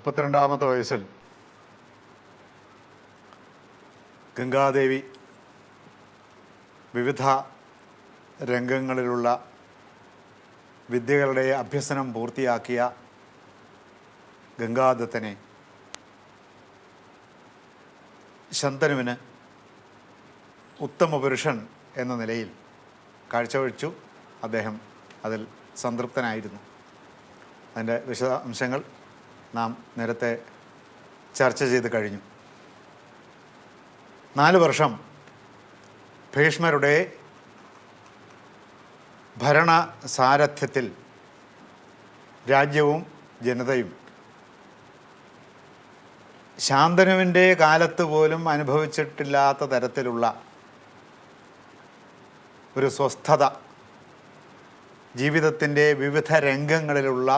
മുപ്പത്തിരണ്ടാമത്തെ വയസ്സിൽ. ഗംഗാദേവി വിവിധ രംഗങ്ങളിലുള്ള വിദ്യകളുടെ അഭ്യസനം പൂർത്തിയാക്കിയ ഗംഗാദത്തനെ ശന്തനുവിന് ഉത്തമ പുരുഷൻ എന്ന നിലയിൽ കാഴ്ചവെച്ചു. അദ്ദേഹം അതിൽ സംതൃപ്തനായിരുന്നു. അതിന്റെ വിശദാംശങ്ങൾ നാം നേരത്തെ ചർച്ച ചെയ്ത് കഴിഞ്ഞു. നാല് വർഷം ഭീഷ്മരുടെ ഭരണ സാരഥ്യത്തിൽ രാജ്യവും ജനതയും ശാന്തനുവിന്റെ കാലത്ത് പോലും അനുഭവിച്ചിട്ടില്ലാത്ത തരത്തിലുള്ള ഒരു സ്വസ്ഥത ജീവിതത്തിന്റെ വിവിധ രംഗങ്ങളിലുള്ള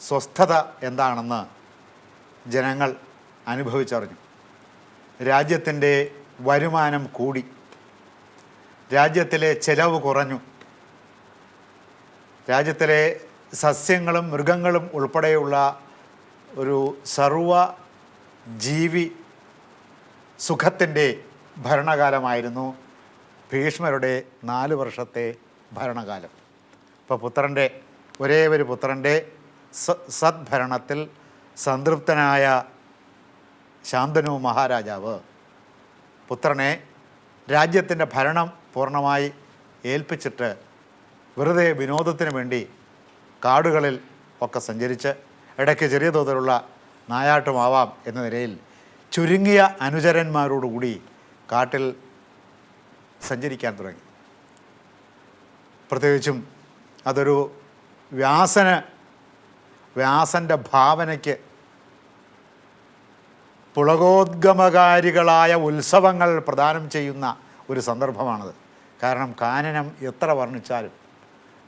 സ്വസ്ഥത എന്താണെന്ന് ജനങ്ങൾ അനുഭവിച്ചറിഞ്ഞു. രാജ്യത്തിന്റെ വരുമാനം കൂടി. രാജ്യത്തിലെ ചെലവ് കുറഞ്ഞു. രാജ്യത്തിലെ സസ്യങ്ങളും മൃഗങ്ങളും ഉൾപ്പെടെയുള്ള ഒരു സർവ ജീവി സുഖത്തിന്റെ ഭരണകാലമായിരുന്നു ഭീഷ്മരുടെ നാല് വർഷത്തെ ഭരണകാലം. ഇപ്പോൾ പുത്രന്റെ ഒരേ ഒരു പുത്രന്റെ സദ്ഭരണത്തിൽ സംതൃപ്തനായ ശാന്തനു മഹാരാജാവ്. പുത്രനെ രാജ്യത്തിന്റെ ഭരണം പൂർണമായി ഏൽപ്പിച്ചിട്ട് വെറുതെ വിനോദത്തിന് വേണ്ടി കാടുകളിൽ ഒക്കെ സഞ്ചരിച്ച് ഇടയ്ക്ക് ചെറിയ തോതിലുള്ള നായാട്ടുമാവാം എന്ന നിലയിൽ ചുരുങ്ങിയ അനുചരന്മാരോടുകൂടി കാട്ടിൽ സഞ്ചരിക്കാൻ തുടങ്ങി. പ്രത്യേകിച്ചും അതൊരു വ്യാസന് വ്യാസന്റെ ഭാവനയ്ക്ക് പുളകോദ്ഗമകാരികളായ ഉത്സവങ്ങൾ പ്രദാനം ചെയ്യുന്ന ഒരു സന്ദർഭമാണത്. കാരണം കാനനം എത്ര വർണിച്ചാലും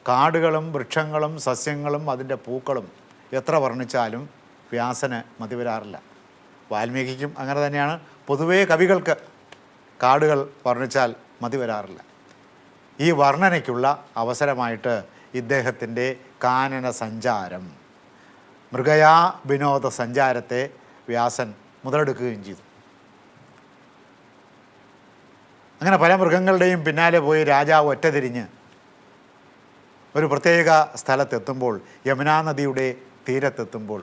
കാടുകളും വൃക്ഷങ്ങളും സസ്യങ്ങളും അതിന്റെ പൂക്കളും എത്ര വർണിച്ചാലും വ്യാസന് മതി വരാറില്ല. വാൽമീകിക്കും അങ്ങനെ തന്നെയാണ്. പൊതുവേ കവികൾക്ക് കാടുകൾ വർണിച്ചാൽ മതി വരാറില്ല. ഈ വർണനയ്ക്കുള്ള അവസരമായിട്ട് ഇദ്ദേഹത്തിന്റെ കാനന സഞ്ചാരം മൃഗയാ വിനോദ സഞ്ചാരത്തെ വ്യാസൻ മുതലെടുക്കുകയും ചെയ്തു. അങ്ങനെ പല മൃഗങ്ങളുടെയും പിന്നാലെ പോയി രാജാവ് ഒറ്റതിരിഞ്ഞ് ഒരു പ്രത്യേക സ്ഥലത്തെത്തുമ്പോൾ യമുനാ നദിയുടെ തീരത്തെത്തുമ്പോൾ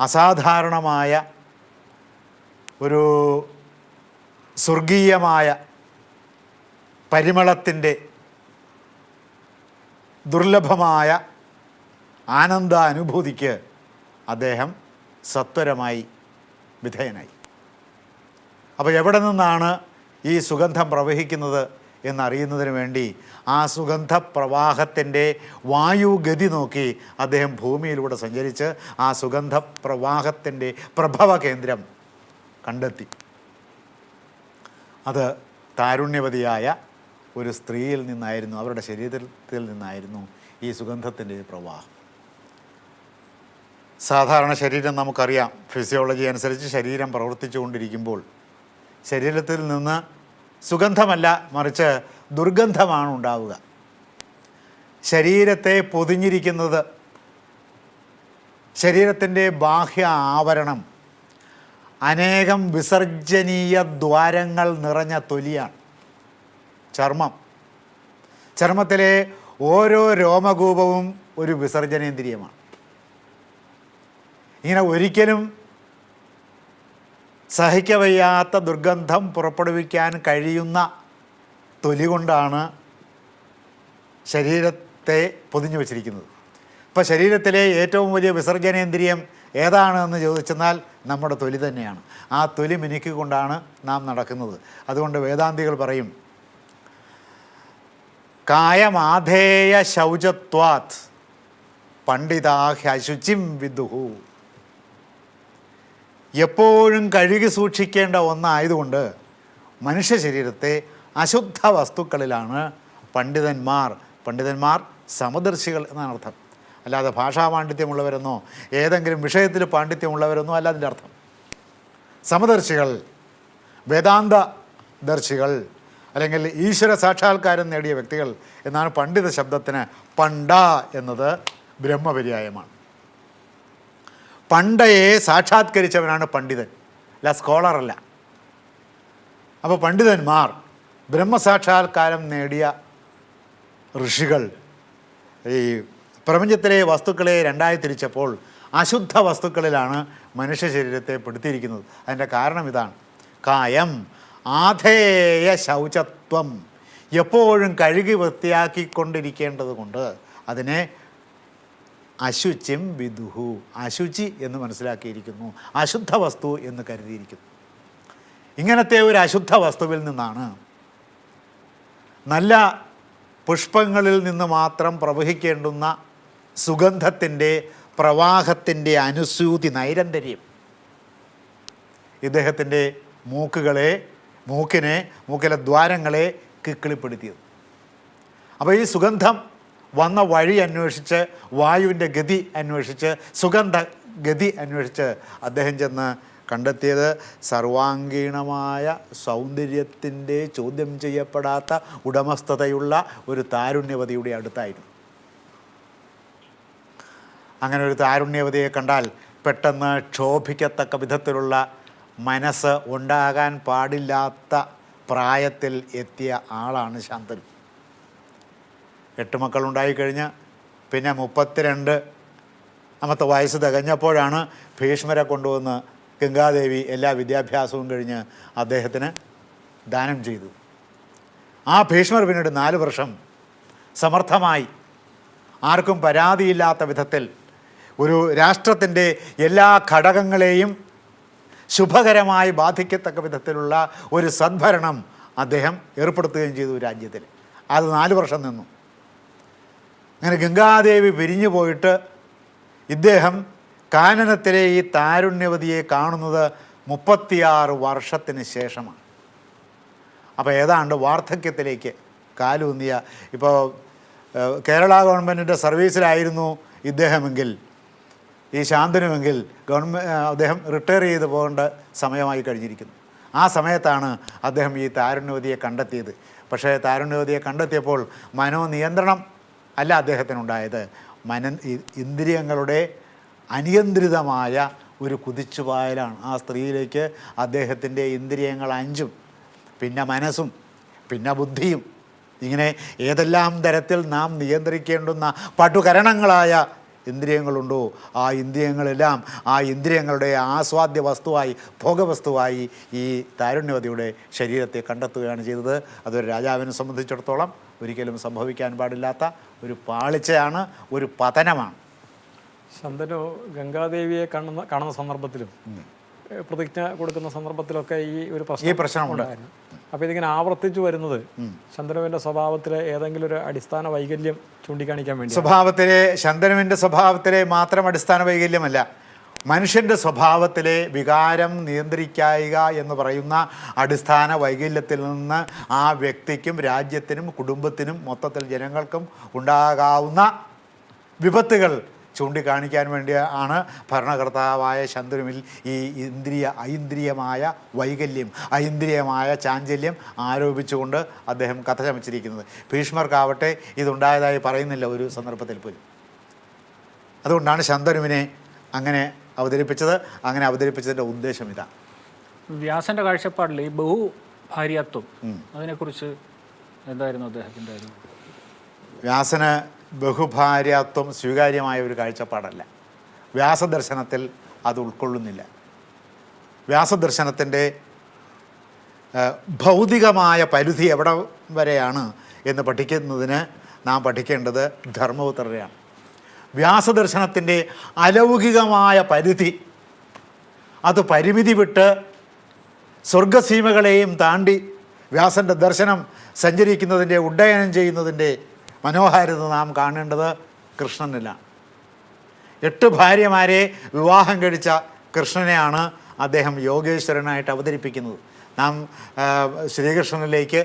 അസാധാരണമായ ഒരു സ്വർഗീയമായ പരിമളത്തിന്റെ ദുർലഭമായ ആനന്ദാനുഭൂതിക്ക് അദ്ദേഹം സത്വരമായി വിധേയനായി. അപ്പോൾ എവിടെ നിന്നാണ് ഈ സുഗന്ധം പ്രവഹിക്കുന്നത് എന്നറിയുന്നതിന് വേണ്ടി ആ സുഗന്ധ പ്രവാഹത്തിന്റെ വായുഗതി നോക്കി അദ്ദേഹം ഭൂമിയിലൂടെ സഞ്ചരിച്ച് ആ സുഗന്ധ പ്രവാഹത്തിന്റെ പ്രഭവ കേന്ദ്രം കണ്ടെത്തി. അത് താരുണ്യവതിയായ ഒരു സ്ത്രീയിൽ നിന്നായിരുന്നു അവരുടെ ശരീരത്തിൽ നിന്നായിരുന്നു ഈ സുഗന്ധത്തിന്റെ പ്രവാഹം. സാധാരണ ശരീരം നമുക്കറിയാം. ഫിസിയോളജി അനുസരിച്ച് ശരീരം പ്രവർത്തിച്ചുകൊണ്ടിരിക്കുമ്പോൾ ശരീരത്തിൽ നിന്ന് സുഗന്ധമല്ല മറിച്ച് ദുർഗന്ധമാണ് ഉണ്ടാവുക. ശരീരത്തെ പൊതിഞ്ഞിരിക്കുന്നത് ശരീരത്തിന്റെ ബാഹ്യ ആവരണം അനേകം വിസർജനീയ ദ്വാരങ്ങൾ നിറഞ്ഞ തൊലിയാണ് ചർമ്മം. ചർമ്മത്തിലെ ഓരോ രോമകൂപവും ഒരു വിസർജനേന്ദ്രിയമാണ്. ഇങ്ങനെ ഒരിക്കലും സഹിക്കവയ്യാത്ത ദുർഗന്ധം പുറപ്പെടുവിക്കാൻ കഴിയുന്ന തൊലി കൊണ്ടാണ് ശരീരത്തെ പൊതിഞ്ഞു വച്ചിരിക്കുന്നത്. ഇപ്പോൾ ശരീരത്തിലെ ഏറ്റവും വലിയ വിസർജനേന്ദ്രിയം ഏതാണ് എന്ന് ചോദിച്ചെന്നാൽ നമ്മുടെ തൊലി തന്നെയാണ്. ആ തൊലി മിനുക്കിക്കൊണ്ടാണ് നാം നടക്കുന്നത്. അതുകൊണ്ട് വേദാന്തികൾ പറയും കായമാധേയ ശൗചത്വാത് പണ്ഡിതാഹ്യശുചിം വിദുഹു. എപ്പോഴും കഴുകി സൂക്ഷിക്കേണ്ട ഒന്നായതുകൊണ്ട് മനുഷ്യ ശരീരത്തെ അശുദ്ധ വസ്തുക്കളിലാണ് പണ്ഡിതന്മാർ പണ്ഡിതന്മാർ സമദർശികൾ എന്നാണ് അർത്ഥം. അല്ലാതെ ഭാഷാ പാണ്ഡിത്യമുള്ളവരെന്നോ ഏതെങ്കിലും വിഷയത്തിൽ പാണ്ഡിത്യമുള്ളവരെന്നോ അല്ല അതിന്റെ അർത്ഥം. സമദർശികൾ വേദാന്ത ദർശികൾ അല്ലെങ്കിൽ ഈശ്വര സാക്ഷാത്കാരം നേടിയ വ്യക്തികൾ എന്നാണ് പണ്ഡിത ശബ്ദത്തിന് പണ്ട എന്നത് ബ്രഹ്മപര്യായമാണ്. പണ്ടയെ സാക്ഷാത്കരിച്ചവനാണ് പണ്ഡിതൻ. അല്ല സ്കോളറല്ല. അപ്പോൾ പണ്ഡിതന്മാർ ബ്രഹ്മസാക്ഷാത്കാരം നേടിയ ഋഷികൾ ഈ പ്രപഞ്ചത്തിലെ വസ്തുക്കളെ രണ്ടായി തിരിച്ചപ്പോൾ അശുദ്ധ വസ്തുക്കളിലാണ് മനുഷ്യ ശരീരത്തെ പെടുത്തിയിരിക്കുന്നത്. അതിന്റെ കാരണം ഇതാണ്. കായം ആധേയ ശൗചത്വം എപ്പോഴും കഴുകി വൃത്തിയാക്കിക്കൊണ്ടിരിക്കേണ്ടത് കൊണ്ട് അതിനെ അശുചിം വിദുഹു. അശുചി എന്ന് മനസ്സിലാക്കിയിരിക്കുന്നു. അശുദ്ധ വസ്തു എന്ന് കരുതിയിരിക്കുന്നു. ഇങ്ങനത്തെ ഒരു അശുദ്ധ വസ്തുവിൽ നിന്നാണ് നല്ല പുഷ്പങ്ങളിൽ നിന്ന് മാത്രം പ്രവഹിക്കേണ്ടുന്ന സുഗന്ധത്തിന്റെ പ്രവാഹത്തിന്റെ അനുസൂതി നൈരന്തര്യം. ഇദ്ദേഹത്തിന്റെ മൂക്കുകളെ മൂക്കിനെ മൂക്കിലെ ദ്വാരങ്ങളെ കിക്കിളിപ്പെടുത്തിയത്. അപ്പോൾ ഈ സുഗന്ധം വന്ന വഴി അന്വേഷിച്ച് വായുവിന്റെ ഗതി അന്വേഷിച്ച് സുഗന്ധ ഗതി അന്വേഷിച്ച് അദ്ദേഹം ചെന്ന് കണ്ടെത്തിയത് സർവാംഗീണമായ സൗന്ദര്യത്തിന്റെ ചോദ്യം ചെയ്യപ്പെടാത്ത ഉടമസ്ഥതയുള്ള ഒരു താരുണ്യവതിയുടെ അടുത്തായിരുന്നു. അങ്ങനെ ഒരു താരുണ്യവതിയെ കണ്ടാൽ പെട്ടെന്ന് ക്ഷോഭിക്കത്തക്ക വിധത്തിലുള്ള മനസ്സ് ഉണ്ടാകാൻ പാടില്ലാത്ത പ്രായത്തിൽ എത്തിയ ആളാണ് ശാന്തനു. എട്ട് മക്കളുണ്ടായിക്കഴിഞ്ഞ് പിന്നെ മുപ്പത്തിരണ്ട് അമ്മത്തെ വയസ്സ് തികഞ്ഞപ്പോഴാണ് ഭീഷ്മരെ കൊണ്ടുവന്ന് ഗംഗാദേവി എല്ലാ വിദ്യാഭ്യാസവും കഴിഞ്ഞ് അദ്ദേഹത്തിന് ദാനം ചെയ്തു. ആ ഭീഷ്മർ പിന്നീട് നാല് വർഷം സമർത്ഥമായി ആർക്കും പരാതിയില്ലാത്ത വിധത്തിൽ ഒരു രാഷ്ട്രത്തിന്റെ എല്ലാ ഘടകങ്ങളെയും ശുഭകരമായി ബാധിക്കത്തക്ക വിധത്തിലുള്ള ഒരു സദ്ഭരണം അദ്ദേഹം ഏർപ്പെടുത്തുകയും ചെയ്തു രാജ്യത്തിൽ. അത് നാല് വർഷം നിന്നു. അങ്ങനെ ഗംഗാദേവി പിരിഞ്ഞു പോയിട്ട് ഇദ്ദേഹം കാനനത്തിലെ ഈ താരുണ്യവതിയെ കാണുന്നത് മുപ്പത്തിയാറ് വർഷത്തിന് ശേഷമാണ്. അപ്പോൾ ഏതാണ്ട് വാർദ്ധക്യത്തിലേക്ക് കാലൂന്നിയ ഇപ്പോൾ കേരള ഗവൺമെന്റിന്റെ സർവീസിലായിരുന്നു ഇദ്ദേഹമെങ്കിൽ ഈ ശാന്തനുമെങ്കിൽ ഗവൺമെന്റ് അദ്ദേഹം റിട്ടയർ ചെയ്ത് പോകേണ്ട സമയമായി കഴിഞ്ഞിരിക്കുന്നു. ആ സമയത്താണ് അദ്ദേഹം ഈ താരുണ്യവതിയെ കണ്ടെത്തിയത്. പക്ഷേ താരുണ്യവതിയെ കണ്ടെത്തിയപ്പോൾ മനോനിയന്ത്രണം അല്ല അദ്ദേഹത്തിനുണ്ടായത് മന ഇന്ദ്രിയങ്ങളുടെ അനിയന്ത്രിതമായ ഒരു കുതിച്ചുപായലാണ്. ആ സ്ത്രീയിലേക്ക് അദ്ദേഹത്തിന്റെ ഇന്ദ്രിയങ്ങൾ അഞ്ചും പിന്നെ മനസ്സും പിന്നെ ബുദ്ധിയും ഇങ്ങനെ ഏതെല്ലാം തരത്തിൽ നാം നിയന്ത്രിക്കേണ്ടുന്ന പട്ടുകരണങ്ങളായ ഇന്ദ്രിയങ്ങളുണ്ടോ? ആ ഇന്ദ്രിയങ്ങളെല്ലാം ആ ഇന്ദ്രിയങ്ങളുടെ ആസ്വാദ്യ വസ്തുവായി ഭോഗവസ്തുവായി ഈ താരുണ്യവതിയുടെ ശരീരത്തെ കണ്ടെത്തുകയാണ് ചെയ്തത്. അതൊരു രാജാവിനെ സംബന്ധിച്ചിടത്തോളം ഒരിക്കലും സംഭവിക്കാൻ പാടില്ലാത്ത ഒരു പാളിച്ചയാണ് ഒരു പതനമാണ്. ശന്തനു ഗംഗാദേവിയെ കാണുന്ന കാണുന്ന സന്ദർഭത്തിലും പ്രതിജ്ഞ കൊടുക്കുന്ന സന്ദർഭത്തിലൊക്കെ ഈ ഒരു ഈ പ്രശ്നം പ്രശ്നമുണ്ട്. അപ്പൊ അപ്പോൾ ഇതിങ്ങനെ ആവർത്തിച്ചു വരുന്നത് ശന്തനുവിന്റെ സ്വഭാവത്തിലെ ഏതെങ്കിലും ഒരു അടിസ്ഥാന വൈകല്യം ചൂണ്ടിക്കാണിക്കാൻ വേണ്ടി സ്വഭാവത്തിലെ ശന്തനുവിന്റെ സ്വഭാവത്തിലെ മാത്രം അടിസ്ഥാന വൈകല്യമല്ല മനുഷ്യന്റെ സ്വഭാവത്തിലെ വികാരം നിയന്ത്രിക്കായിക എന്ന് പറയുന്ന അടിസ്ഥാന വൈകല്യത്തിൽ നിന്ന് ആ വ്യക്തിക്കും രാജ്യത്തിനും കുടുംബത്തിനും മൊത്തത്തിൽ ജനങ്ങൾക്കും ഉണ്ടാകാവുന്ന വിപത്തുകൾ ചൂണ്ടിക്കാണിക്കാൻ വേണ്ടി ആണ് ഭരണകർത്താവായ ശന്തനുവിൽ ഈ ഇന്ദ്രിയ ഐന്ദ്രിയമായ വൈകല്യം ഐന്ദ്രിയമായ ചാഞ്ചല്യം ആരോപിച്ചുകൊണ്ട് അദ്ദേഹം കഥ ചമച്ചിരിക്കുന്നത്. ഭീഷ്മർക്കാവട്ടെ ഇതുണ്ടായതായി പറയുന്നില്ല ഒരു സന്ദർഭത്തിൽ പോലും. അതുകൊണ്ടാണ് ശന്തനുവിനെ അങ്ങനെ അവതരിപ്പിച്ചത്. അങ്ങനെ അവതരിപ്പിച്ചതിന്റെ ഉദ്ദേശം ഇതാ. വ്യാസന്റെ കാഴ്ചപ്പാടിൽ ഈ ബഹു ഭാര്യത്വം അതിനെക്കുറിച്ച് എന്തായിരുന്നു അദ്ദേഹത്തിന്റെ വ്യാസന് ബഹുഭാര്യാത്വം സ്വീകാര്യമായ ഒരു കാഴ്ചപ്പാടല്ല. വ്യാസദർശനത്തിൽ അത് ഉൾക്കൊള്ളുന്നില്ല. വ്യാസദർശനത്തിന്റെ ഭൗതികമായ പരിധി എവിടെ വരെയാണ് എന്ന് പഠിക്കുന്നതിന് നാം പഠിക്കേണ്ടത് ധർമ്മപുത്രരെയാണ്. വ്യാസദർശനത്തിന്റെ അലൗകികമായ പരിധി അത് പരിമിതി വിട്ട് സ്വർഗസീമകളെയും താണ്ടി വ്യാസന്റെ ദർശനം സഞ്ചരിക്കുന്നതിന്റെ ഉഡ്ഡയനം ചെയ്യുന്നതിന്റെ മനോഹാരിത നാം കാണേണ്ടത് കൃഷ്ണനിലാണ് എട്ട് ഭാര്യമാരെ വിവാഹം കഴിച്ച കൃഷ്ണനെയാണ് അദ്ദേഹം യോഗേശ്വരനായിട്ട് അവതരിപ്പിക്കുന്നത്. നാം ശ്രീകൃഷ്ണനിലേക്ക്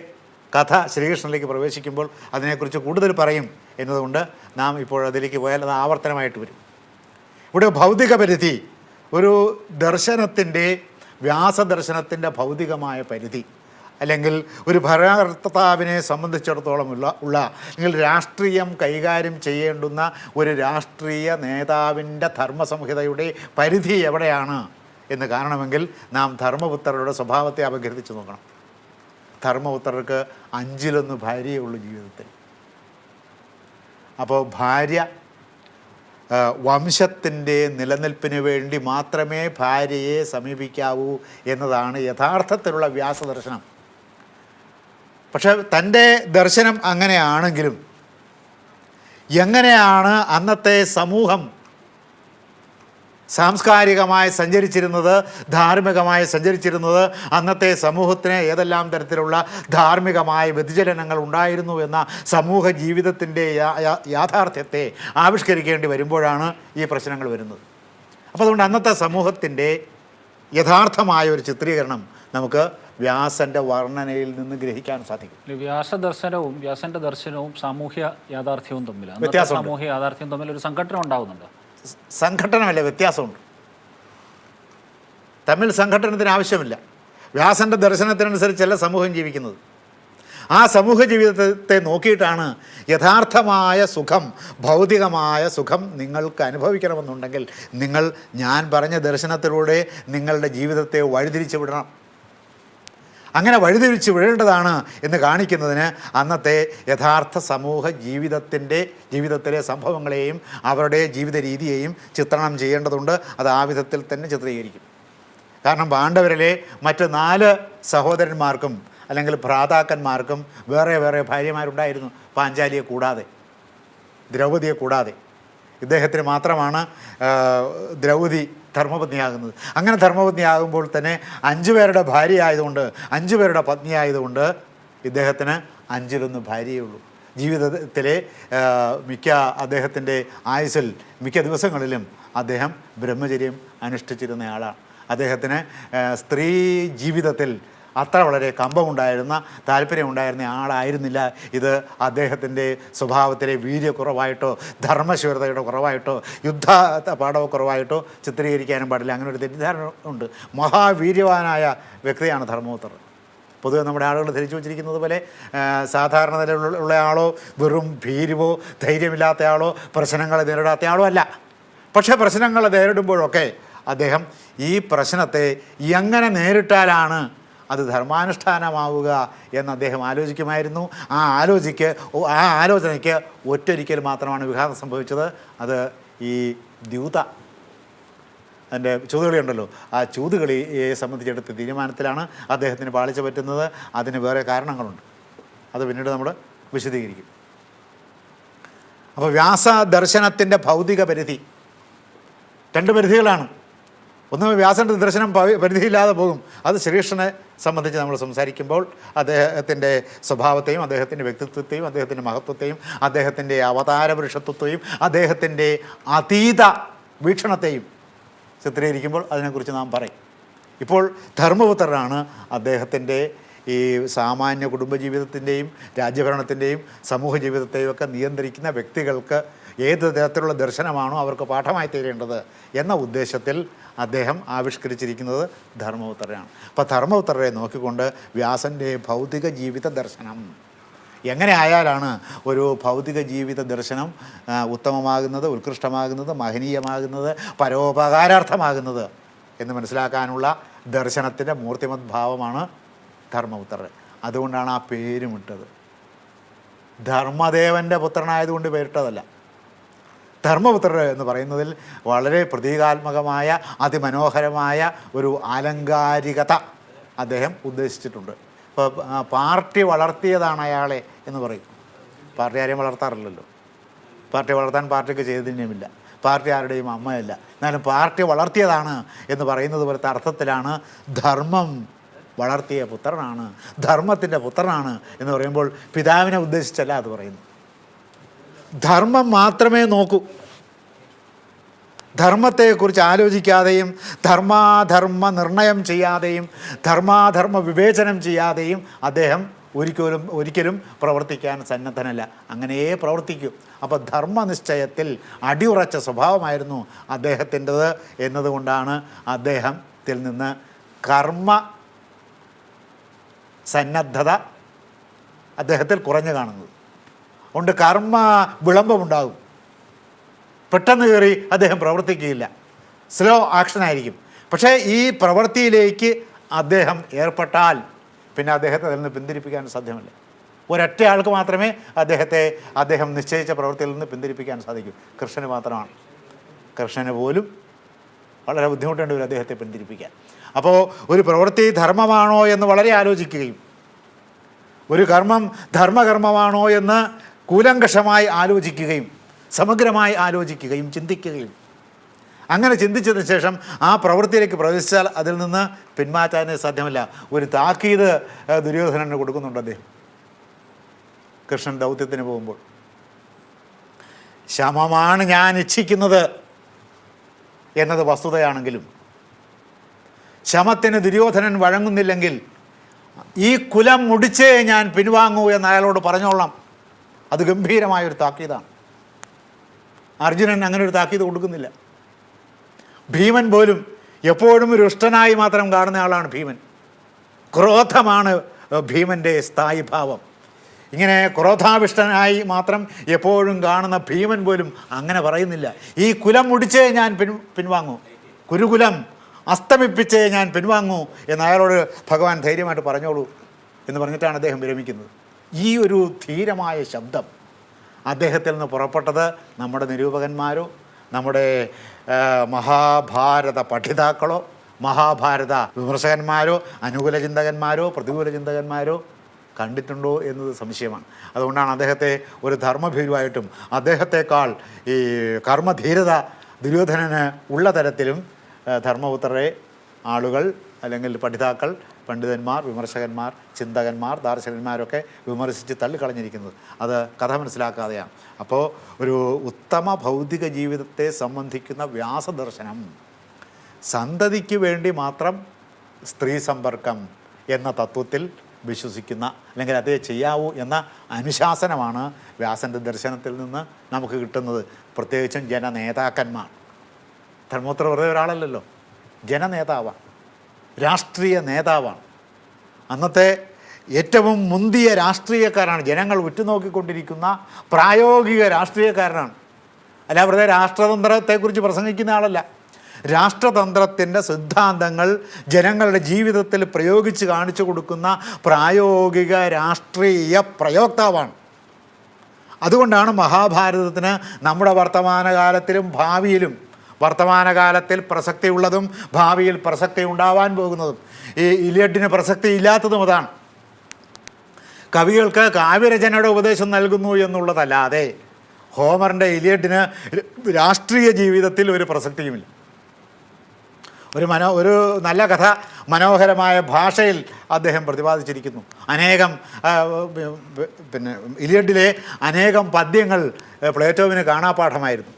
കഥ ശ്രീകൃഷ്ണനിലേക്ക് പ്രവേശിക്കുമ്പോൾ അതിനെക്കുറിച്ച് കൂടുതൽ പറയും എന്നതുകൊണ്ട് നാം ഇപ്പോൾ അതിലേക്ക് പോയാൽ അത് ആവർത്തനമായിട്ട് വരും. ഇവിടെ ഭൗതിക പരിധി ഒരു ദർശനത്തിന്റെ വ്യാസദർശനത്തിന്റെ ഭൗതികമായ പരിധി. അല്ലെങ്കിൽ ഒരു ഭരണകർത്താവിനെ സംബന്ധിച്ചിടത്തോളം ഉള്ള അല്ലെങ്കിൽ രാഷ്ട്രീയം കൈകാര്യം ചെയ്യേണ്ടുന്ന ഒരു രാഷ്ട്രീയ നേതാവിന്റെ ധർമ്മസംഹിതയുടെ പരിധി എവിടെയാണ് എന്ന് കാണണമെങ്കിൽ നാം ധർമ്മപുത്രരുടെ സ്വഭാവത്തെ അപഗ്രഥിച്ച് നോക്കണം. ധർമ്മപുത്രർക്ക് അഞ്ചിലൊന്ന് ഭാര്യയേ ഉള്ളൂ ജീവിതത്തിൽ. അപ്പോൾ ഭാര്യ വംശത്തിന്റെ നിലനിൽപ്പിന് വേണ്ടി മാത്രമേ ഭാര്യയെ സമീപിക്കാവൂ എന്നതാണ് യഥാർത്ഥത്തിലുള്ള വ്യാസദർശനം. പക്ഷെ തന്റെ ദർശനം അങ്ങനെയാണെങ്കിലും എങ്ങനെയാണ് അന്നത്തെ സമൂഹം സാംസ്കാരികമായി സഞ്ചരിച്ചിരുന്നത് ധാർമ്മികമായി സഞ്ചരിച്ചിരുന്നത് അന്നത്തെ സമൂഹത്തിന് ഏതെല്ലാം തരത്തിലുള്ള ധാർമ്മികമായ വ്യതിചലനങ്ങൾ ഉണ്ടായിരുന്നു എന്ന സമൂഹ ജീവിതത്തിന്റെ യാഥാർത്ഥ്യത്തെ ആവിഷ്കരിക്കേണ്ടി വരുമ്പോഴാണ് ഈ പ്രശ്നങ്ങൾ വരുന്നത്. അപ്പോൾ അതുകൊണ്ട് അന്നത്തെ സമൂഹത്തിന്റെ യഥാർത്ഥമായ ഒരു ചിത്രീകരണം നമുക്ക് വ്യാസന്റെ വർണനയിൽ നിന്ന് ഗ്രഹിക്കാൻ സാധിക്കും. വ്യാസ ദർശനവും വ്യാസന്റെ ദർശനവും സാമൂഹ്യ യാഥാർത്ഥ്യവും തമ്മിൽ. സാമൂഹ്യ യാഥാർത്ഥ്യവും തമ്മിൽ ഒരു സംഘടന ഉണ്ടാവുന്നുണ്ട്. സംഘടനമല്ല വ്യത്യാസമുണ്ട്. തമ്മിൽ സംഘടനത്തിന് ആവശ്യമില്ല. വ്യാസന്റെ ദർശനത്തിനനുസരിച്ചല്ല സമൂഹം ജീവിക്കുന്നത്. ആ സമൂഹ ജീവിതത്തെ നോക്കിയിട്ടാണ് യഥാർത്ഥമായ സുഖം ഭൗതികമായ സുഖം നിങ്ങൾക്ക് അനുഭവിക്കണമെന്നുണ്ടെങ്കിൽ നിങ്ങൾ ഞാൻ പറഞ്ഞ ദർശനത്തിലൂടെ നിങ്ങളുടെ ജീവിതത്തെ വഴിതിരിച്ചു വിടണം. അങ്ങനെ വഴിതിരിച്ച് വീഴേണ്ടതാണ് എന്ന് കാണിക്കുന്നതിന് അന്നത്തെ യഥാർത്ഥ സമൂഹ ജീവിതത്തിന്റെ ജീവിതത്തിലെ സംഭവങ്ങളെയും അവരുടെ ജീവിത രീതിയെയും ചിത്രണം ചെയ്യേണ്ടതുണ്ട്. അത് ആ വിധത്തിൽ തന്നെ ചിത്രീകരിക്കും. കാരണം പാണ്ഡവരിലെ മറ്റ് നാല് സഹോദരന്മാർക്കും അല്ലെങ്കിൽ ഭ്രാതാക്കന്മാർക്കും വേറെ വേറെ ഭാര്യമാരുണ്ടായിരുന്നു. പാഞ്ചാലിയെ കൂടാതെ ദ്രൗപതിയെ കൂടാതെ. ഇദ്ദേഹത്തിന് മാത്രമാണ് ആ, ദ്രൗപദി ധർമ്മപത്നിയാകുന്നത്. അങ്ങനെ ധർമ്മപത്നിയാകുമ്പോൾ തന്നെ അഞ്ചു പേരുടെ ഭാര്യ ആയതുകൊണ്ട് അഞ്ചു പേരുടെ പത്നി ആയതുകൊണ്ട് ഇദ്ദേഹത്തിന് അഞ്ചിലൊന്ന് ഭാര്യയേ ഉള്ളൂ ജീവിതത്തിലെ മിക്ക അദ്ദേഹത്തിന്റെ ആയുസിൽ മിക്ക ദിവസങ്ങളിലും അദ്ദേഹം ബ്രഹ്മചര്യം അനുഷ്ഠിച്ചിരുന്നയാളാണ് അദ്ദേഹത്തിന് സ്ത്രീ ജീവിതത്തിൽ അത്ര വളരെ കമ്പമുണ്ടായിരുന്ന താല്പര്യമുണ്ടായിരുന്ന ആളായിരുന്നില്ല. ഇത് അദ്ദേഹത്തിന്റെ സ്വഭാവത്തിലെ വീര്യക്കുറവായിട്ടോ ധർമ്മശൂരതയുടെ കുറവായിട്ടോ യുദ്ധ പാഠവ കുറവായിട്ടോ ചിത്രീകരിക്കാനും പാടില്ല. അങ്ങനെ ഒരു തെറ്റിദ്ധാരണ ഉണ്ട്. മഹാവീര്യവാനായ വ്യക്തിയാണ് ധർമ്മപുത്രർ പൊതുവെ നമ്മുടെ ആളുകൾ ധരിച്ചു വച്ചിരിക്കുന്നത് പോലെ സാധാരണ നിലയിലുള്ള ആളോ വെറും ഭീരുവോ ധൈര്യമില്ലാത്ത ആളോ പ്രശ്നങ്ങളെ നേരിടാത്ത ആളോ അല്ല. പക്ഷേ പ്രശ്നങ്ങൾ നേരിടുമ്പോഴൊക്കെ അദ്ദേഹം ഈ പ്രശ്നത്തെ എങ്ങനെ നേരിട്ടാലാണ് അത് ധർമാനുഷ്ഠാനമാവുക എന്ന് അദ്ദേഹം ആലോചിക്കുമായിരുന്നു. ആ ആലോചിക്ക് ആ ആലോചനയ്ക്ക് ഒറ്റൊരിക്കൽ മാത്രമാണ് വിഘാതം സംഭവിച്ചത്. അത് ഈ ദ്യൂത അതിന്റെ ചൂതുകളി ഉണ്ടല്ലോ ആ ചൂതുകളിയെ സംബന്ധിച്ചെടുത്ത തീരുമാനത്തിലാണ് അദ്ദേഹത്തിന് പാളിച്ച പറ്റുന്നത്. അതിന് വേറെ കാരണങ്ങളുണ്ട്. അത് പിന്നീട് നമ്മൾ വിശദീകരിക്കും. അപ്പോൾ വ്യാസ ദർശനത്തിന്റെ ഭൗതിക പരിധി രണ്ട് പരിധികളാണ്. ഒന്ന് വ്യാസന്റെ ദർശനം പരിധിയില്ലാതെ പോകും. അത് ശ്രീകൃഷ്ണനെ സംബന്ധിച്ച് നമ്മൾ സംസാരിക്കുമ്പോൾ അദ്ദേഹത്തിന്റെ സ്വഭാവത്തെയും അദ്ദേഹത്തിന്റെ വ്യക്തിത്വത്തെയും അദ്ദേഹത്തിന്റെ മഹത്വത്തെയും അദ്ദേഹത്തിന്റെ അവതാര പുരുഷത്വത്തെയും അദ്ദേഹത്തിന്റെ അതീത വീക്ഷണത്തെയും ചിത്രീകരിക്കുമ്പോൾ അതിനെക്കുറിച്ച് നാം പറയും. ഇപ്പോൾ ധർമ്മപുത്രനാണ് അദ്ദേഹത്തിന്റെ ഈ സാമാന്യ കുടുംബജീവിതത്തിന്റെയും രാജ്യഭരണത്തിന്റെയും സമൂഹ ജീവിതത്തെയും ഒക്കെ നിയന്ത്രിക്കുന്ന വ്യക്തികൾക്ക് ഏത് തരത്തിലുള്ള ദർശനമാണോ അവർക്ക് പാഠമായി തീരേണ്ടത് എന്ന ഉദ്ദേശത്തിൽ അദ്ദേഹം ആവിഷ്കരിച്ചിരിക്കുന്നത് ധർമ്മപുത്രനാണ് അപ്പോൾ ധർമ്മപുത്രരെ നോക്കിക്കൊണ്ട് വ്യാസന്റെ ഭൗതിക ജീവിത ദർശനം. എങ്ങനെ ആയാലാണ് ഒരു ഭൗതിക ജീവിത ദർശനം ഉത്തമമാകുന്നത് ഉത്കൃഷ്ടമാകുന്നത് മഹനീയമാകുന്നത് പരോപകാരാർത്ഥമാകുന്നത് എന്ന് മനസ്സിലാക്കാനുള്ള ദർശനത്തിന്റെ മൂർത്തിമത് ഭാവമാണ് ധർമ്മപുത്രർ. അതുകൊണ്ടാണ് ആ പേരുമിട്ടത്. ധർമ്മദേവന്റെ പുത്രനായതുകൊണ്ട് പേരിട്ടതല്ല. ധർമ്മപുത്രർ എന്ന് പറയുന്നതിൽ വളരെ പ്രതീകാത്മകമായ അതിമനോഹരമായ ഒരു ആലങ്കാരികത അദ്ദേഹം ഉദ്ദേശിച്ചിട്ടുണ്ട്. ഇപ്പോൾ പാർട്ടി വളർത്തിയതാണ് അയാളെ എന്ന് പറയും. പാർട്ടി ആരെയും വളർത്താറില്ലല്ലോ. പാർട്ടി വളർത്താൻ പാർട്ടിക്ക് ചെയ്തതിനുമില്ല പാർട്ടി ആരുടെയും അമ്മയല്ല. എന്നാലും പാർട്ടി വളർത്തിയതാണ് എന്ന് പറയുന്നത് പോലത്തെ അർത്ഥത്തിലാണ് ധർമ്മം വളർത്തിയ പുത്രനാണ് ധർമ്മത്തിന്റെ പുത്രനാണ് എന്ന് പറയുമ്പോൾ പിതാവിനെ ഉദ്ദേശിച്ചല്ല അത് പറയുന്നു ധർമ്മം മാത്രമേ നോക്കൂ. ധർമ്മത്തെക്കുറിച്ച് ആലോചിക്കാതെയും ധർമാധർമ്മ നിർണയം ചെയ്യാതെയും ധർമാധർമ്മ വിവേചനം ചെയ്യാതെയും അദ്ദേഹം ഒരിക്കലും ഒരിക്കലും പ്രവർത്തിക്കാൻ സന്നദ്ധനല്ല. അങ്ങനെയേ പ്രവർത്തിക്കൂ. അപ്പോൾ ധർമ്മനിശ്ചയത്തിൽ അടിയുറച്ച സ്വഭാവമായിരുന്നു അദ്ദേഹത്തിന്റെത് എന്നതുകൊണ്ടാണ് അദ്ദേഹത്തിൽ നിന്ന് കർമ്മ സന്നദ്ധത അദ്ദേഹത്തിൽ കുറഞ്ഞു കാണുന്നത്. അതുകൊണ്ട് കർമ്മ വിളംബമുണ്ടാകും. പെട്ടെന്ന് കയറി അദ്ദേഹം പ്രവർത്തിക്കുകയില്ല. സ്ലോ ആക്ഷനായിരിക്കും പക്ഷേ ഈ പ്രവൃത്തിയിലേക്ക് അദ്ദേഹം ഏർപ്പെട്ടാൽ പിന്നെ അദ്ദേഹത്തെ അതിൽ നിന്ന് പിന്തിരിപ്പിക്കാൻ സാധ്യമല്ല. ഒരൊറ്റ ആൾക്ക് മാത്രമേ അദ്ദേഹത്തെ അദ്ദേഹം നിശ്ചയിച്ച പ്രവൃത്തിയിൽ നിന്ന് പിന്തിരിപ്പിക്കാൻ സാധിക്കൂ. കൃഷ്ണന് മാത്രമാണ്. കൃഷ്ണന് പോലും വളരെ ബുദ്ധിമുട്ടുണ്ട് വരും അദ്ദേഹത്തെ പിന്തിരിപ്പിക്കാൻ. അപ്പോൾ ഒരു പ്രവൃത്തി ധർമ്മമാണോ എന്ന് വളരെ ആലോചിക്കുകയും ഒരു കർമ്മം ധർമ്മകർമ്മമാണോ എന്ന് കൂലങ്കഷമായി ആലോചിക്കുകയും സമഗ്രമായി ആലോചിക്കുകയും ചിന്തിക്കുകയും. അങ്ങനെ ചിന്തിച്ചതിന് ശേഷം ആ പ്രവൃത്തിയിലേക്ക് പ്രവേശിച്ചാൽ അതിൽ നിന്ന് പിന്മാറ്റാനേ സാധ്യമല്ല. ഒരു താക്കീത് ദുര്യോധനന് കൊടുക്കുന്നുണ്ട് അദ്ദേഹം. കൃഷ്ണൻ ദൗത്യത്തിന് പോകുമ്പോൾ. ശമമാണ് ഞാൻ ഇച്ഛിക്കുന്നത് എന്നത് വസ്തുതയാണെങ്കിലും ശമത്തിന് ദുര്യോധനൻ വഴങ്ങുന്നില്ലെങ്കിൽ ഈ കുലം മുടിച്ചേ ഞാൻ പിൻവാങ്ങൂ എന്ന് അയാളോട് പറഞ്ഞോളാം അത് ഗംഭീരമായൊരു താക്കീതാണ്. അർജുനൻ അങ്ങനെ ഒരു താക്കീത് കൊടുക്കുന്നില്ല. ഭീമൻ പോലും എപ്പോഴും ഒരു ഇഷ്ടനായി മാത്രം കാണുന്ന ആളാണ് ഭീമൻ. ക്രോധമാണ് ഭീമന്റെ സ്ഥായി ഭാവം ഇങ്ങനെ ക്രോധാവിഷ്ടനായി മാത്രം എപ്പോഴും കാണുന്ന ഭീമൻ പോലും അങ്ങനെ പറയുന്നില്ല. ഈ കുലം മുടിച്ചേ ഞാൻ പിൻ പിൻവാങ്ങൂ. കുരുകുലം അസ്തമിപ്പിച്ചേ ഞാൻ പിൻവാങ്ങൂ എന്ന് അയാളോട് ഭഗവാൻ ധൈര്യമായിട്ട് പറഞ്ഞോളൂ എന്ന് പറഞ്ഞിട്ടാണ് അദ്ദേഹം വിരമിക്കുന്നത്. ഈ ഒരു ധീരമായ ശബ്ദം അദ്ദേഹത്തിൽ നിന്ന് പുറപ്പെട്ടത് നമ്മുടെ നിരൂപകന്മാരോ നമ്മുടെ മഹാഭാരത പഠിതാക്കളോ മഹാഭാരത വിമർശകന്മാരോ അനുകൂല ചിന്തകന്മാരോ പ്രതികൂല ചിന്തകന്മാരോ കണ്ടിട്ടുണ്ടോ എന്നത് സംശയമാണ്. അതുകൊണ്ടാണ് അദ്ദേഹത്തെ ഒരു ധർമ്മഭീരുവായിട്ടും അദ്ദേഹത്തെക്കാൾ ഈ കർമ്മധീരത ദുര്യോധനന് ഉള്ള തരത്തിലും ധർമ്മപുത്രരെ ആളുകൾ അല്ലെങ്കിൽ പഠിതാക്കൾ പണ്ഡിതന്മാർ വിമർശകന്മാർ ചിന്തകന്മാർ ദാർശനികന്മാരൊക്കെ വിമർശിച്ച് തള്ളിക്കളഞ്ഞിരിക്കുന്നത്. അത് കഥ മനസ്സിലാക്കാതെയാണ്. അപ്പോൾ ഒരു ഉത്തമ ഭൗതിക ജീവിതത്തെ സംബന്ധിക്കുന്ന വ്യാസദർശനം സന്തതിക്ക് വേണ്ടി മാത്രം സ്ത്രീ സമ്പർക്കം എന്ന തത്വത്തിൽ വിശ്വസിക്കുന്ന അല്ലെങ്കിൽ അതേ ചെയ്യാവൂ എന്ന അനുശാസനമാണ് വ്യാസന്റെ ദർശനത്തിൽ നിന്ന് നമുക്ക് കിട്ടുന്നത്. പ്രത്യേകിച്ചും ജനനേതാക്കന്മാർ. ധർമ്മപുത്ര വെറുതെ ഒരാളല്ലല്ലോ. ജനനേതാവാണ്. രാഷ്ട്രീയ നേതാവാണ്. അന്നത്തെ ഏറ്റവും മുന്തിയ രാഷ്ട്രീയക്കാരാണ്. ജനങ്ങൾ ഉറ്റുനോക്കിക്കൊണ്ടിരിക്കുന്ന പ്രായോഗിക രാഷ്ട്രീയക്കാരനാണ്. അല്ല വെറുതെ രാഷ്ട്രതന്ത്രത്തെക്കുറിച്ച് പ്രസംഗിക്കുന്ന ആളല്ല. രാഷ്ട്രതന്ത്രത്തിന്റെ സിദ്ധാന്തങ്ങൾ ജനങ്ങളുടെ ജീവിതത്തിൽ പ്രയോഗിച്ച് കാണിച്ചു കൊടുക്കുന്ന പ്രായോഗിക രാഷ്ട്രീയ പ്രയോക്താവാണ്. അതുകൊണ്ടാണ് മഹാഭാരതത്തിന് നമ്മുടെ വർത്തമാനകാലത്തിലും ഭാവിയിലും വർത്തമാനകാലത്തിൽ പ്രസക്തിയുള്ളതും ഭാവിയിൽ പ്രസക്തി ഉണ്ടാവാൻ പോകുന്നതും. ഈ ഇലിയഡിന് പ്രസക്തി ഇല്ലാത്തതും അതാണ് കവികൾക്ക് കാവ്യരചനയുടെ ഉപദേശം നൽകുന്നു എന്നുള്ളതല്ലാതെ ഹോമറിന്റെ ഇലിയഡിന് രാഷ്ട്രീയ ജീവിതത്തിൽ ഒരു പ്രസക്തിയുമില്ല. ഒരു മനോ ഒരു നല്ല കഥ മനോഹരമായ ഭാഷയിൽ അദ്ദേഹം പ്രതിപാദിച്ചിരിക്കുന്നു. അനേകം പിന്നെ ഇലിയഡിലെ അനേകം പദ്യങ്ങൾ പ്ലേറ്റോവിന് കാണാപ്പാഠമായിരുന്നു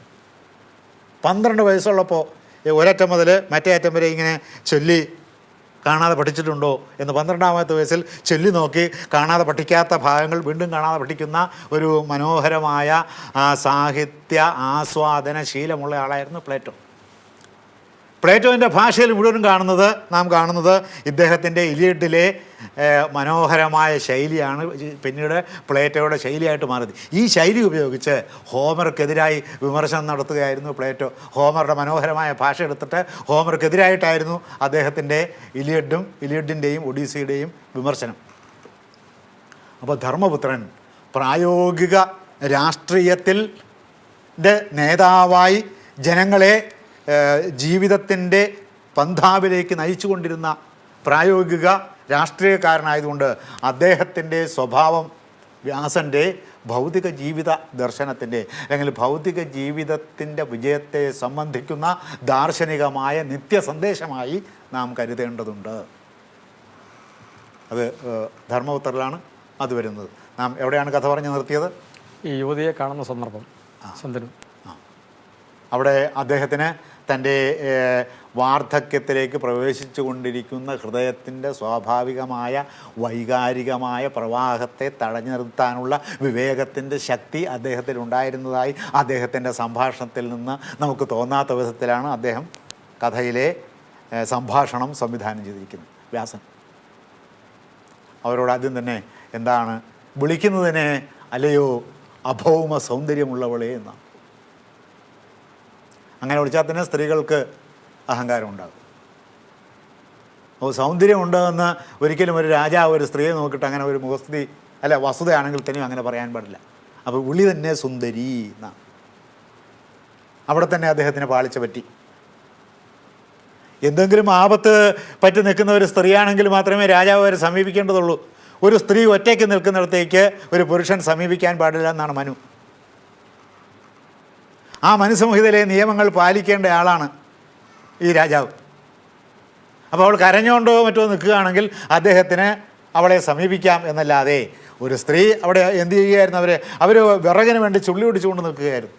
പന്ത്രണ്ട് വയസ്സുള്ളപ്പോൾ ഒരറ്റം മുതൽ മറ്റേ അറ്റം വരെ ഇങ്ങനെ ചൊല്ലി കാണാതെ പഠിച്ചിട്ടുണ്ടോ എന്ന് പന്ത്രണ്ടാമത്തെ വയസ്സിൽ ചൊല്ലി നോക്കി കാണാതെ പഠിക്കാത്ത ഭാഗങ്ങൾ വീണ്ടും കാണാതെ പഠിക്കുന്ന ഒരു മനോഹരമായ സാഹിത്യ ആസ്വാദന ശീലമുള്ള ആളായിരുന്നു പ്ലേറ്റോ. പ്ലേറ്റോവിന്റെ ഭാഷയിൽ മുഴുവനും കാണുന്നത് നാം കാണുന്നത് ഇദ്ദേഹത്തിന്റെ ഇലിയഡിലെ മനോഹരമായ ശൈലിയാണ്. പിന്നീട് പ്ലേറ്റോയുടെ ശൈലിയായിട്ട് മാറിയത്. ഈ ശൈലി ഉപയോഗിച്ച് ഹോമർക്കെതിരായി വിമർശനം നടത്തുകയായിരുന്നു പ്ലേറ്റോ. ഹോമറുടെ മനോഹരമായ ഭാഷ എടുത്തിട്ട് ഹോമർക്കെതിരായിട്ടായിരുന്നു അദ്ദേഹത്തിന്റെ ഇലിയഡും ഇലിയഡിന്റെയും ഒഡീസിയുടെയും വിമർശനം. അപ്പോൾ ധർമ്മപുത്രൻ പ്രായോഗിക രാഷ്ട്രീയത്തിൽ നേതാവായി ജനങ്ങളെ ജീവിതത്തിന്റെ പന്ഥാവിലേക്ക് നയിച്ചുകൊണ്ടിരുന്ന പ്രായോഗിക രാഷ്ട്രീയക്കാരനായതുകൊണ്ട് അദ്ദേഹത്തിന്റെ സ്വഭാവം വ്യാസന്റെ ഭൗതിക ജീവിത ദർശനത്തിന്റെ അല്ലെങ്കിൽ ഭൗതിക ജീവിതത്തിന്റെ വിജയത്തെ സംബന്ധിക്കുന്ന ദാർശനികമായ നിത്യസന്ദേശമായി നാം കരുതേണ്ടതുണ്ട്. അത് ധർമ്മപുത്രലാണ് അത് വരുന്നത്. നാം എവിടെയാണ് കഥ പറഞ്ഞു നിർത്തിയത്? ഈ യുവതിയെ കാണുന്ന സന്ദർഭം. ശന്തനു അവിടെ അദ്ദേഹത്തിന് തന്റെ വാർദ്ധക്യത്തിലേക്ക് പ്രവേശിച്ചു കൊണ്ടിരിക്കുന്ന ഹൃദയത്തിന്റെ സ്വാഭാവികമായ വൈകാരികമായ പ്രവാഹത്തെ തടഞ്ഞു നിർത്താനുള്ള വിവേകത്തിന്റെ ശക്തി അദ്ദേഹത്തിൽ ഉണ്ടായിരുന്നതായി അദ്ദേഹത്തിന്റെ സംഭാഷണത്തിൽ നിന്ന് നമുക്ക് തോന്നാത്ത വിധത്തിലാണ് അദ്ദേഹം കഥയിലെ സംഭാഷണം സംവിധാനം ചെയ്തിരിക്കുന്നത്. വ്യാസൻ അവരോട് ആദ്യം തന്നെ എന്താണ് വിളിക്കുന്നതിനെ അല്ലയോ അഭൗമ സൗന്ദര്യമുള്ളവളെ എന്നാണ്. അങ്ങനെ വിളിച്ചാൽ തന്നെ സ്ത്രീകൾക്ക് അഹങ്കാരം ഉണ്ടാകും. അപ്പോൾ സൗന്ദര്യം ഉണ്ടെന്ന് ഒരിക്കലും ഒരു രാജാവ് ഒരു സ്ത്രീയെ നോക്കിയിട്ട് അങ്ങനെ ഒരു മുഖസ്തുതി അല്ല വസ്തുതയാണെങ്കിൽ തന്നെയും അങ്ങനെ പറയാൻ പാടില്ല. അപ്പോൾ വിളി തന്നെ സുന്ദരി എന്നാണ് അവിടെ തന്നെ അദ്ദേഹത്തിന് പാളിച്ച പറ്റി. എന്തെങ്കിലും ആപത്ത് പറ്റി നിൽക്കുന്ന ഒരു സ്ത്രീയാണെങ്കിൽ മാത്രമേ രാജാവ് അവരെ സമീപിക്കേണ്ടതുള്ളൂ. ഒരു സ്ത്രീ ഒറ്റയ്ക്ക് നിൽക്കുന്നിടത്തേക്ക് ഒരു പുരുഷൻ സമീപിക്കാൻ പാടില്ല എന്നാണ് മനു. ആ മനുസംഹിതയിലെ നിയമങ്ങൾ പാലിക്കേണ്ട ആളാണ് ഈ രാജാവ്. അപ്പോൾ അവൾ കരഞ്ഞോണ്ടോ മറ്റോ നിൽക്കുകയാണെങ്കിൽ അദ്ദേഹത്തിന് അവളെ സമീപിക്കാം എന്നല്ലാതെ ഒരു സ്ത്രീ അവിടെ എന്ത് ചെയ്യുകയായിരുന്നു അവർ അവർ വിറകിന് വേണ്ടി ചുള്ളി പിടിച്ചുകൊണ്ട് നിൽക്കുകയായിരുന്നു.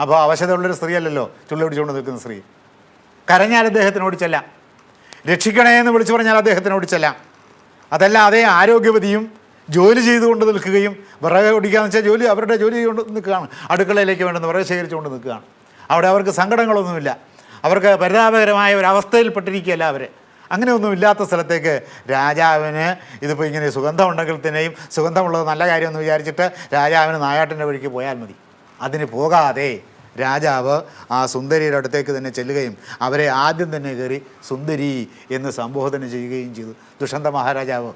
അപ്പോൾ അവശതയുള്ളൊരു സ്ത്രീയല്ലല്ലോ ചുള്ളി പിടിച്ചുകൊണ്ട് നിൽക്കുന്ന സ്ത്രീ. കരഞ്ഞാൽ അദ്ദേഹത്തിനോട് ചെല്ലാം. രക്ഷിക്കണേ എന്ന് വിളിച്ചു പറഞ്ഞാൽ അദ്ദേഹത്തിനോട് ചെല്ലാം. അതല്ലാതെ ആരോഗ്യവതിയും ജോലി ചെയ്തുകൊണ്ട് നിൽക്കുകയും വിറക് ഒടിക്കാന്ന് വെച്ചാൽ ജോലി അവരുടെ ജോലി ചെയ്തുകൊണ്ട് നിൽക്കുകയാണ്. അടുക്കളയിലേക്ക് വേണ്ടുന്ന വിറക് ശേഖരിച്ചുകൊണ്ട് നിൽക്കുകയാണ്. അവിടെ അവർക്ക് സങ്കടങ്ങളൊന്നുമില്ല. അവർക്ക് പരിതാപകരമായ ഒരു അവസ്ഥയിൽപ്പെട്ടിരിക്കുകയല്ല അവർ അങ്ങനെയൊന്നും ഇല്ലാത്ത സ്ഥലത്തേക്ക് രാജാവിന് ഇതിപ്പോൾ ഇങ്ങനെ സുഗന്ധം ഉണ്ടെങ്കിൽ തന്നെയും സുഗന്ധമുള്ളത് നല്ല കാര്യമെന്ന് വിചാരിച്ചിട്ട് രാജാവിന് നായാട്ടിന്റെ വഴിക്ക് പോയാൽ മതി. അതിന് പോകാതെ രാജാവ് ആ സുന്ദരിയുടെ അടുത്തേക്ക് തന്നെ ചെല്ലുകയും അവരെ ആദ്യം തന്നെ കയറി സുന്ദരി എന്ന് സംബോധന ചെയ്യുകയും ചെയ്തു. ദുഷന്ത മഹാരാജാവ്.